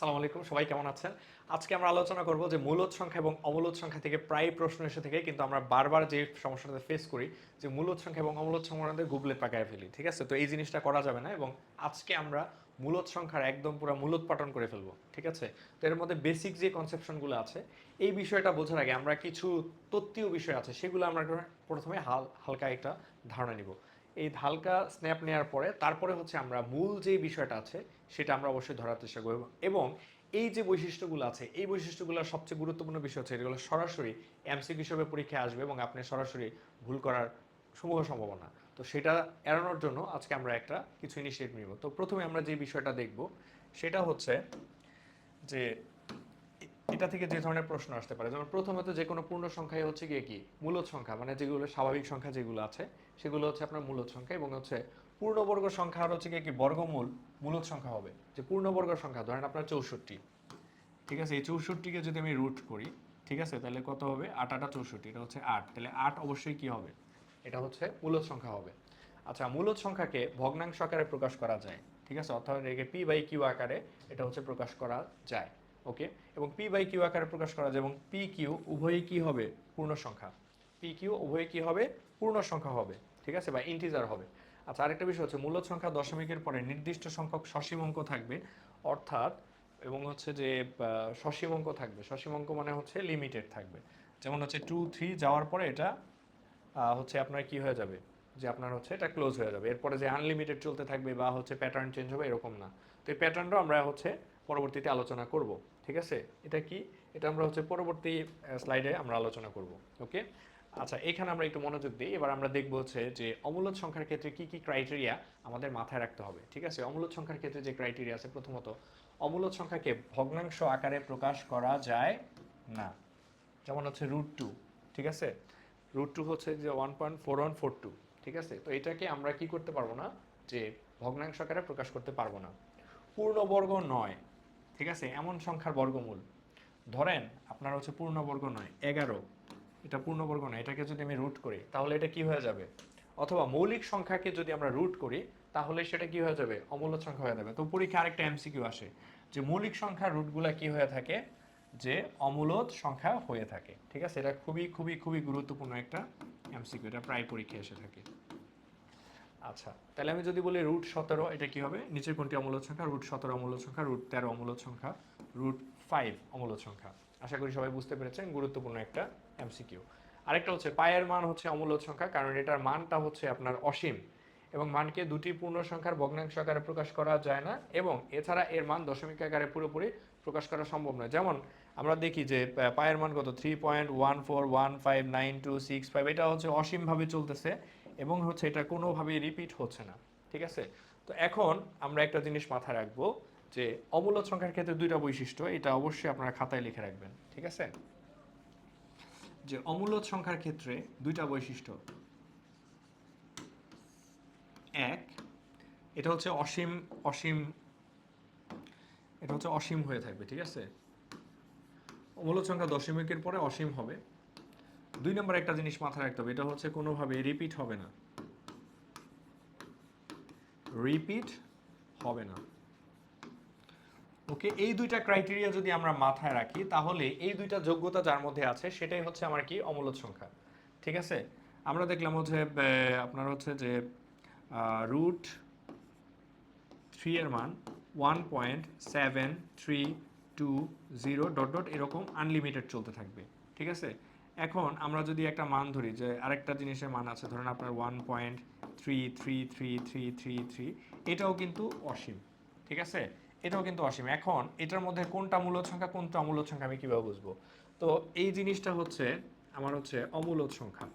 আসসালামু আলাইকুম, সবাই কেমন আছেন? আজকে আমরা আলোচনা করব যে মূলদ সংখ্যা এবং অমূলদ সংখ্যা থেকে প্রায় প্রশ্ন এসে থেকে, কিন্তু আমরা বারবার যে সমস্যাটা ফেস করি, যে মূলদ সংখ্যা এবং অমূলদ সংখ্যা গুবলে পাকায় ফেলি, ঠিক আছে? তো এই জিনিসটা করা যাবে না এবং আজকে আমরা মূলদ সংখ্যার একদম পুরো মূলদ পাঠন করে ফেলব, ঠিক আছে? তো এর মধ্যে বেসিক যে কনসেপশনগুলো আছে, এই বিষয়টা বোঝার আগে আমরা কিছু তত্ত্বীয় বিষয় আছে, সেগুলো আমরা প্রথমে হাল, হালকা একটা ধারণা নিব। এই হালকা স্ন্যাপ নেওয়ার পরে তারপরে হচ্ছে আমরা মূল যে বিষয়টা আছে, সেটা আমরা অবশ্যই ধরার চেষ্টা করব এবং এই যে বৈশিষ্ট্যগুলো আছে, এই বৈশিষ্ট্যগুলোর সবচেয়ে গুরুত্বপূর্ণ বিষয় হচ্ছে, এগুলো সরাসরি এমসিক হিসেবে পরীক্ষায় আসবে এবং আপনি সরাসরি ভুল করার সমূহ সম্ভাবনা। তো সেটা এড়ানোর জন্য আজকে আমরা একটা কিছু ইনিশিয়েটিভ নিব। তো প্রথমে আমরা যে বিষয়টা দেখব, সেটা হচ্ছে যে এটা থেকে যে ধরনের প্রশ্ন আসতে পারে, যেমন প্রথমত যে কোনো পূর্ণ সংখ্যাই হচ্ছে গিয়ে কি? মূলদ সংখ্যা মানে যেগুলো স্বাভাবিক সংখ্যা যেগুলো আছে, সেগুলো হচ্ছে আপনার মূলদ সংখ্যা এবং হচ্ছে পূর্ণবর্গ সংখ্যা আর হচ্ছে গিয়ে কি বর্গমূল মূলদ সংখ্যা হবে। যে পূর্ণবর্গ সংখ্যা, ধরেন আপনার চৌষট্টি, ঠিক আছে? এই চৌষট্টিকে যদি আমি রুট করি, ঠিক আছে? তাহলে কত হবে? আট, আটা চৌষট্টি, এটা হচ্ছে আট। তাহলে আট অবশ্যই কি হবে? এটা হচ্ছে মূলদ সংখ্যা হবে। আচ্ছা মূলদ সংখ্যাকে ভগ্নাংশ আকারে প্রকাশ করা যায়, ঠিক আছে? অর্থাৎ একে পি বাই কিউ আকারে এটা হচ্ছে প্রকাশ করা যায়। ওকে? এবং পি বাই কিউ আকারে প্রকাশ করা যায় এবং পি কিউ উভয়ই কি হবে? পূর্ণ সংখ্যা। পি কিউ উভয়ই কি হবে? পূর্ণ সংখ্যা হবে। ঠিক আছে? বা ইন্টিজার হবে। আচ্ছা আরেকটা বিষয় হচ্ছে মূলদ সংখ্যা দশমিকের পরে নির্দিষ্ট সংখ্যক সসীম অঙ্ক থাকবে। অর্থাৎ, এবং হচ্ছে যে সসীম অঙ্ক থাকবে। সসীম অঙ্ক মানে হচ্ছে লিমিটেড থাকবে। যেমন হচ্ছে টু থ্রি যাওয়ার পরে এটা হচ্ছে আপনার কি হয়ে যাবে? যে আপনার হচ্ছে এটা ক্লোজ হয়ে যাবে। এরপরে যে আনলিমিটেড চলতে থাকবে বা হচ্ছে প্যাটার্ন চেঞ্জ হবে, এরকম না। তো এই প্যাটার্নটাও আমরা হচ্ছে পরবর্তীতে আলোচনা করব, ঠিক আছে? এটা কি? এটা আমরা হচ্ছে পরবর্তী স্লাইডে আমরা আলোচনা করব, ওকে? আচ্ছা এখানে আমরা একটু মনোযোগ দিই এবার আমরা দেখব হচ্ছে যে অমূলদ সংখ্যার ক্ষেত্রে কি কি ক্রাইটেরিয়া আমাদের মাথায় রাখতে হবে, ঠিক আছে? অমূলদ সংখ্যার ক্ষেত্রে যে ক্রাইটেরিয়া আছে প্রথমত অমূলদ সংখ্যাকে ভগ্নাংশ আকারে প্রকাশ করা যায় না। যেমন হচ্ছে রুট টু ঠিক আছে? রুট টু হচ্ছে যে one point four one four two ঠিক আছে? তো এটাকে আমরা কি করতে পারব না? যে ভগ্নাংশ আকারে প্রকাশ করতে পারব না। পূর্ণবর্গ নয়। ঠিক আছে? এমন সংখ্যার বর্গমূল। ধরেন, আপনার হচ্ছে পূর্ণবর্গ নয়, এগারো। এটা পূর্ণবর্গ নয়, এটাকে যদি আমি রুট করি, তাহলে এটা কি হয়ে যাবে? অথবা মৌলিক সংখ্যাকে যদি আমরা রুট করি, তাহলে সেটা কি হয়ে যাবে? অমূলদ সংখ্যা হয়ে যাবে। তো পরীক্ষা আরেকটা এমসিকিউ আসে, যে মৌলিক সংখ্যার রুটগুলা কি হয়ে থাকে? যে অমূলত সংখ্যা হয়ে থাকে। ঠিক আছে? এটা খুবই খুবই খুবই গুরুত্বপূর্ণ একটা এমসিকিউ এটা প্রায় পরীক্ষায় এসে থাকে। আচ্ছা তাহলে আমি যদি বলি রুট সতেরো, এটা কি হবে? নিচের কোনটি অমূলদ সংখ্যা? রুট সতেরো অমূলদ সংখ্যা, রুট তেরো অমূলদ সংখ্যা, রুট ফাইভ অমূলদ সংখ্যা। আশা করি সবাই বুঝতে পেরেছেন, গুরুত্বপূর্ণ একটা এমসিকিউ। আরেকটা হচ্ছে, পায়ের মান হচ্ছে অমূলদ সংখ্যা, কারণ এটার মানটা হচ্ছে আপনার অসীম। এবং মানকে দুটি পূর্ণ সংখ্যার ভগ্নাংশ আকারে প্রকাশ করা যায় না, এবং এছাড়া এর মান দশমিক আকারে পুরোপুরি প্রকাশ করা সম্ভব নয়। যেমন আমরা দেখি যে পায়ের মান কত? Three point one four one five nine two six five এটা হচ্ছে অসীমভাবে চলতেছে। এবং হচ্ছে এটা কোনোভাবেই রিপিট হচ্ছে না, ঠিক আছে? তো এখন আমরা একটা জিনিস মাথায় রাখব যে অমূলদ সংখ্যার ক্ষেত্রে দুইটা বৈশিষ্ট্য, এটা অবশ্যই আপনারা খাতায় লিখে রাখবেন, ঠিক আছে? যে অমূলদ সংখ্যার ক্ষেত্রে দুইটা বৈশিষ্ট্য। এক, এটা হচ্ছে অসীম অসীম, এটা হচ্ছে অসীম হয়ে থাকবে, ঠিক আছে? মূলত সংখ্যা দশমিকের পরে অসীম হবে। দুই নম্বর একটা জিনিস মাথায় রাখতে হবে, এটা হচ্ছে কোনোভাবে রিপিট হবে না। রিপিট হবে না। ওকে, এই দুইটা ক্রাইটেরিয়া যদি আমরা মাথায় রাখি, তাহলে এই দুইটা যোগ্যতা যার মধ্যে আছে, সেটাই হচ্ছে আমার কি? অমূলদ সংখ্যা। ঠিক আছে? আমরা দেখলাম হচ্ছে আপনার হচ্ছে যে রুট থ্রি এর মান one point seven three two zero dot dot এরকম আনলিমিটেড চলতে থাকবে। ঠিক আছে? এখন আমরা যদি একটা মান ধরি যে আরেকটা জিনিসের মান আছে, ধরেন আপনার one point three three three three three three এটাও কিন্তু অসীম, ঠিক আছে? এটাও কিন্তু অসীম। এখন এটার মধ্যে কোনটা মূলদ সংখ্যা, কোনটা অমূলদ সংখ্যা আমি কীভাবে বুঝব? তো এই জিনিসটা হচ্ছে, আমার হচ্ছে অমূলদ সংখ্যা।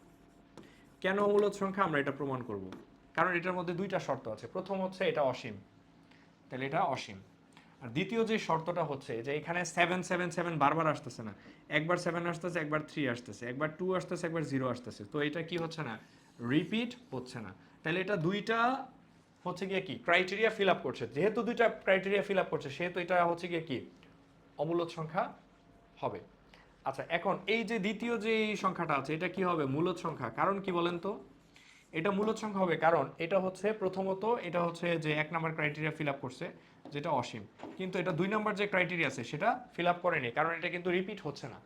কেন অমূলদ সংখ্যা? আমরা এটা প্রমাণ করব। কারণ এটার মধ্যে দুইটা শর্ত আছে। প্রথম হচ্ছে এটা অসীম। তাহলে এটা অসীম। আর দ্বিতীয় যে শর্তটা হচ্ছে যে এখানে সেভেন সেভেন সেভেন বারবার আসতেছে না। একবার সেভেন আসতেছে, একবার থ্রি আসতেছে, একবার টু আসতেছে, একবার জিরো আসতেছে। তো এটা কি হচ্ছে না? রিপিট হচ্ছে না। তাহলে এটা দুইটা হচ্ছে গিয়ে কি? ক্রাইটেরিয়া ফিল আপ করছে। যেহেতু দুইটা ক্রাইটেরিয়া ফিল আপ করছে, সেহেতু এটা হচ্ছে গিয়ে কি? অমূলদ সংখ্যা হবে। আচ্ছা এখন এই যে দ্বিতীয় যে সংখ্যাটা আছে, এটা কি হবে? মূলদ সংখ্যা। কারণ কি বলেন তো? এটা মূলত সংখ্যা হবে, কারণ এটা হচ্ছে প্রথমত এটা হচ্ছে যে এক নম্বর ক্রাইটেরিয়া ফিল আপ করছে, যেটা অসীম। কিন্তু এটা দুই নাম্বার যে ক্রাইটেরিয়া আছে, সেটা ফিল আপ করেনি, কারণ এটা কিন্তু রিপিট হচ্ছে না।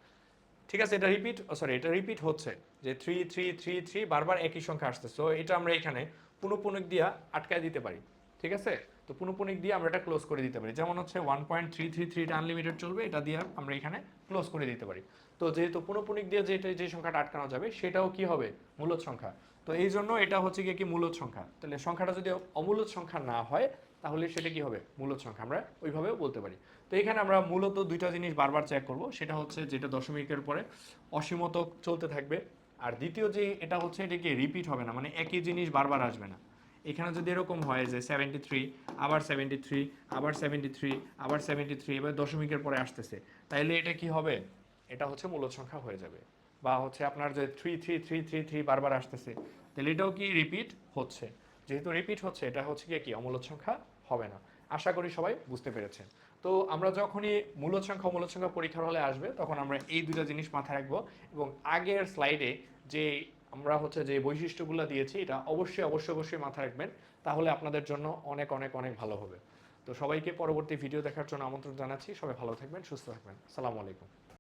ঠিক আছে, এটা রিপিট সরি এটা রিপিট হচ্ছে, যে থ্রি থ্রি থ্রি থ্রি বারবার একই সংখ্যা আসছে সো এটা আমরা এখানে পুনঃপুনিক দিয়া আটকায় দিতে পারি। ঠিক আছে? তো পুনঃপুনিক দিয়ে আমরা এটা ক্লোজ করে দিতে পারি। যেমন হচ্ছে one point three three three unlimited চলবে, এটা দিয়ে আমরা এখানে ক্লোজ করে দিতে পারি। তো যেহেতু পুনঃপুনিক দিয়ে যেটা যে সংখ্যাটা আটকানো যাবে, সেটাও কি হবে? মূলত সংখ্যা। তো এই জন্য এটা হচ্ছে কি মূলত সংখ্যা। তাহলে সংখ্যাটা যদি অমূলত সংখ্যা না হয়, তাহলে সেটা কি হবে? মূলত সংখ্যা। আমরা ওইভাবেও বলতে পারি। তো এখানে আমরা মূলত দুইটা জিনিস বারবার চেক করব। সেটা হচ্ছে যেটা দশমিকের পরে অসীমত চলতে থাকবে। আর দ্বিতীয় যে এটা হচ্ছে, এটা কি রিপিট হবে না? মানে একই জিনিস বারবার আসবে না। এখানে যদি এরকম হয় যে সেভেন্টি থ্রি আবার সেভেন্টি থ্রি আবার সেভেন্টি থ্রি আবার সেভেন্টি থ্রি এবার দশমিকের পরে আসতেছে, তাইলে এটা কি হবে? এটা হচ্ছে মূলত সংখ্যা হয়ে যাবে। বা হচ্ছে আপনার যে three three three three three বারবার আসতেছে তাহলে এটাও কি রিপিট হচ্ছে? যেহেতু রিপিট হচ্ছে, এটা হচ্ছে কি কি? অমূলত সংখ্যা হবে না। আশা করি সবাই বুঝতে পেরেছেন। তো আমরা যখনই মূলত সংখ্যা, অমূলত সংখ্যা পরীক্ষার হলে আসবে, তখন আমরা এই দুটো জিনিস মাথায় রাখব এবং আগের স্লাইডে যে আমরা হচ্ছে যে বৈশিষ্ট্যগুলো দিয়েছি, এটা অবশ্যই অবশ্যই অবশ্যই মাথায় রাখবেন। তাহলে আপনাদের জন্য অনেক অনেক অনেক ভালো হবে। তো সবাইকে পরবর্তী ভিডিও দেখার জন্য আমন্ত্রণ জানাচ্ছি। সবাই ভালো থাকবেন, সুস্থ থাকবেন। সালামু আলাইকুম।